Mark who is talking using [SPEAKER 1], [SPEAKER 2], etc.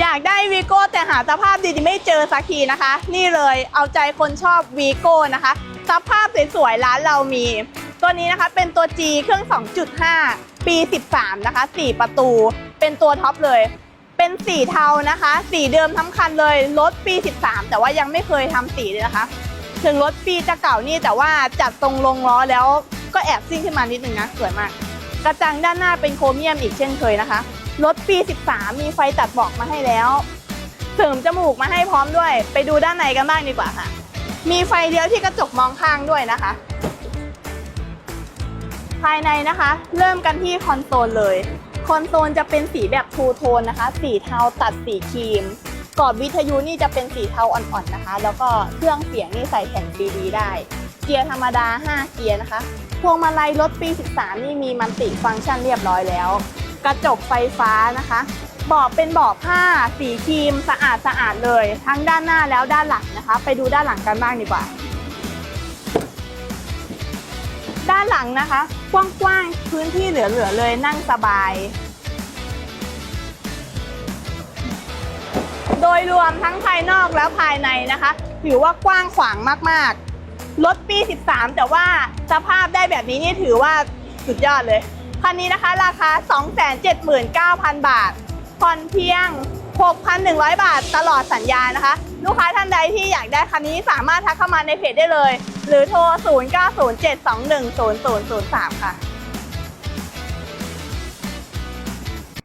[SPEAKER 1] อยากได้วีโก้แต่หาสภาพดีๆไม่เจอสักทีนะคะ นี่เลยเอาใจคนชอบวีโก้นะคะ สภาพสวยๆร้านเรามี ตัวนี้นะคะเป็นตัว G เครื่อง 2.5 ปี 13 นะคะ 4 ประตู เป็นตัวท็อปเลย เป็นสีเทานะคะ สีเดิมทั้งคันเลยรถปี 13 แต่ว่ายังไม่เคยทำสีเลยนะคะ ถึงรถปีจะเก่านี่แต่ว่าจัดตรงลงล้อแล้วก็แอบซิ่งขึ้นมานิดนึงนะสวยมาก กระจังด้านหน้าเป็นโครเมียมอีกเช่นเคยนะคะ รถปี 13 มีไฟตัดบอกมาให้แล้ว เสริมจมูกมาให้พร้อมด้วย ไปดูด้านในกันบ้างดีกว่าค่ะ มีไฟเลี้ยวที่กระจกมองข้างด้วยนะคะ ภายในนะคะ เริ่มกันที่คอนโซลเลย คอนโซลจะเป็นสีแบบทูโทนนะคะ สีเทาตัดสีครีมกรอบวิทยุนี่จะเป็นสีเทาอ่อนๆนะคะ แล้วก็เครื่องเสียงนี่ใส่แผ่นซีดีได้ เกียร์ธรรมดา 5 เกียร์นะคะ พวงมาลัยรถปี 13 นี่มีมันติฟังก์ชันเรียบร้อยแล้ว กระจกไฟฟ้านะคะบาะเป็นบาะผ้าสีครีมสะอาดสะอาดเลย ทั้งด้านหน้าแล้วด้านหลังนะคะ ไปดูด้านหลังกันบ้างดีกว่า ด้านหลังนะคะ กว้างๆพื้นที่เหลือๆเลยนั่งสบาย โดยรวมทั้งภายนอกและภายในนะคะ ถือว่ากว้างขวางมากๆรถปี 13 แต่ว่าสภาพได้แบบนี้นี่ถือว่าสุดยอดเลย คันนี้นะคะราคา 279,000 บาท ผ่อนเพียง 6,100 บาทตลอดสัญญานะคะ ลูกค้าท่านใดที่อยากได้คันนี้สามารถทักเข้ามาในเพจได้เลย หรือโทร 0907210003 ค่ะ